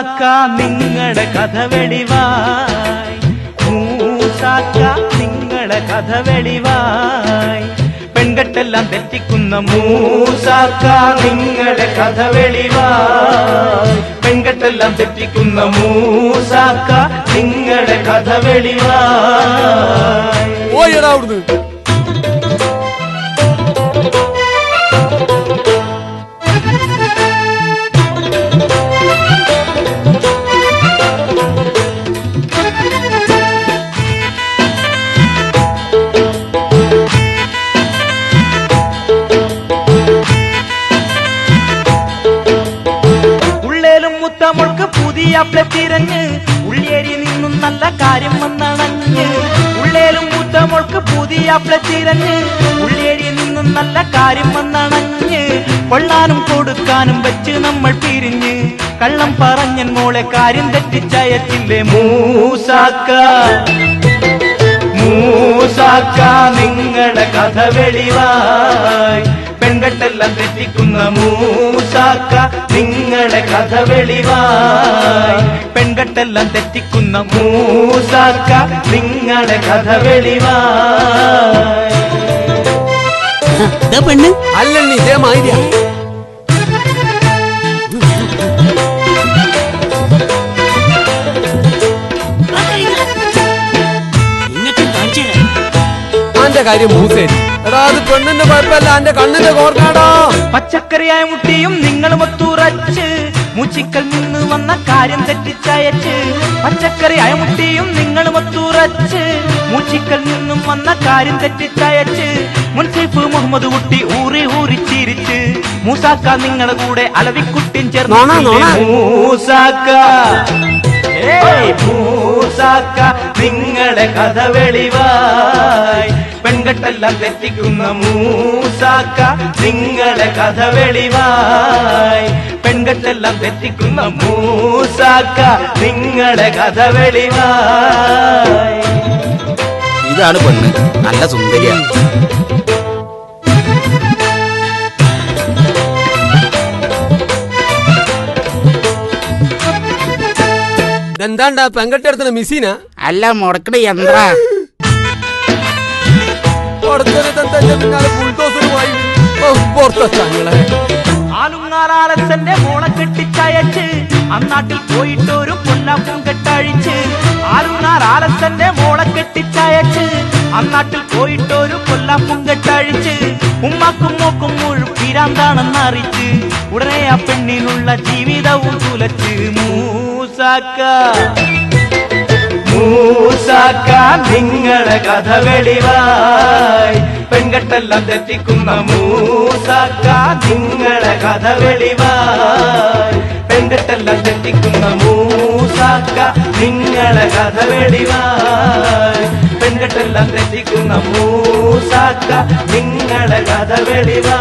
മൂസാക്ക നിങ്ങളുടെ കഥ വെളിവായി. മൂസാക്ക നിങ്ങളുടെ കഥ വെളിവായി. പെൺകെട്ടെല്ലാം തെറ്റിക്കുന്ന മൂസാക്ക നിങ്ങളുടെ കഥ വെളിവായി. പെൺകെട്ടെല്ലാം തെറ്റിക്കുന്ന മൂസാക്ക നിങ്ങളുടെ കഥ വെളിവായി. മുത്തമൾക്ക് പുതിയ തിരഞ്ഞ് ഉള്ളേരി നിന്നും നല്ല കാര്യം വന്നണഞ്ഞ്. ഉള്ളേലും മുത്തമൾക്ക് പുതിയ തിരഞ്ഞ് ഉള്ളേരി നിന്നും നല്ല കാര്യം വന്നണഞ്ഞ്. കൊള്ളാനും കൊടുക്കാനും വെച്ച് നമ്മൾ പിരിഞ്ഞ്. കള്ളം പറഞ്ഞൻ മോളെ കാര്യം തെറ്റിച്ചയച്ചില്ലേ മൂസാക്ക? മൂസാക്ക നിങ്ങളുടെ കഥ വെളിവായി. പെൺകെട്ടെല്ലാം തെറ്റിക്കുന്ന മൂസാക്ക. കഥ വെളിവായി പെൺകെട്ടെല്ലാം തെറ്റിക്കുന്ന മൂസാക്ക നിങ്ങളുടെ കഥ വെളിവായി പെണ്ണ്. അല്ലണ്ണി ഇതേ മാതിരിയാ. കാണിച്ചു കാര്യം മൂസേരി. എടാ അത് പെണ്ണിന്റെ കുഴപ്പമല്ല എന്റെ കണ്ണിന്റെ കോർക്കാടോ. പച്ചക്കറിയായ മുട്ടിയും നിങ്ങളും ഒത്തുറച്ച് മൂച്ചിക്കൽ നിന്ന് വന്ന കാര്യം തെറ്റിച്ചയച്ച്. പച്ചക്കറി അയമുട്ടിയും നിങ്ങൾ ഒത്തുറച്ച്. മൂച്ചിക്കൽ നിന്നും വന്ന കാര്യം തെറ്റിച്ചയച്ച്. മുൻസിഫ് മുഹമ്മദ് കുട്ടി ഊറി ഊറി ചിരിച്ച്. മൂസാക്ക നിങ്ങളുടെ കൂടെ അലവിക്കുട്ടിൻ. ചേർന്ന് മൂസാക്ക. മൂസാക്ക നിങ്ങളുടെ കഥ വെളിവായി. പെൺകെട്ടെല്ലാം തെറ്റിക്കുന്ന മൂസാക്ക നിങ്ങളുടെ കഥ വെളിവായി. പെൺകെട്ടെല്ലാം തെറ്റിക്കുന്ന മൂസാക്ക നിങ്ങളുടെ കഥ വെളിവായി ഇതാണ് പെണ്ണ്. നല്ല സുന്ദരിയാണ് എന്താണ്ടാ പെങ്കട്ടെടുത്തുന്ന മിസീന അല്ല മുടക്കണ യന്ത്ര. പിന്നാലെ ബുൾഡോസറുമായി പുറത്തങ്ങളെ ആലുങ്ങാലാലച്ചന്റെ മോളെ കെട്ടിച്ചയച്ച് അന്നാട്ടിൽ പോയിട്ടൊരു പൊല്ലാപ്പും കെട്ടഴിച്ച് ആലുങ്ങാർ ആലച്ചന്റെ മോളെ കെട്ടിച്ചയച്ച് അന്നാട്ടിൽ പോയിട്ടൊരു കൊല്ലാപ്പും കെട്ടഴിച്ച് ഉമ്മാക്കും മോക്കും മുഴുപ്പിരാന്താണെന്ന് അറിയിച്ച് ഉടനെ ആ പെണ്ണിനുള്ള ജീവിതവും തുലച്ച്. മൂസാക്ക മൂസാക്ക നിങ്ങളെ കഥ വെളിവായി പെൺകെട്ടെല്ലാം തെറ്റിക്കുന്ന മൂസാക്ക നിങ്ങളെ കഥ വെളിവായി. പെൺകെട്ടെല്ലാം തെറ്റിക്കുന്ന മൂസാക്ക നിങ്ങളെ കഥ വെളിവായി. പെൺകെട്ടെല്ലാം തെറ്റിക്കുന്ന മൂസാക്ക നിങ്ങളെ കഥ വെളിവായി.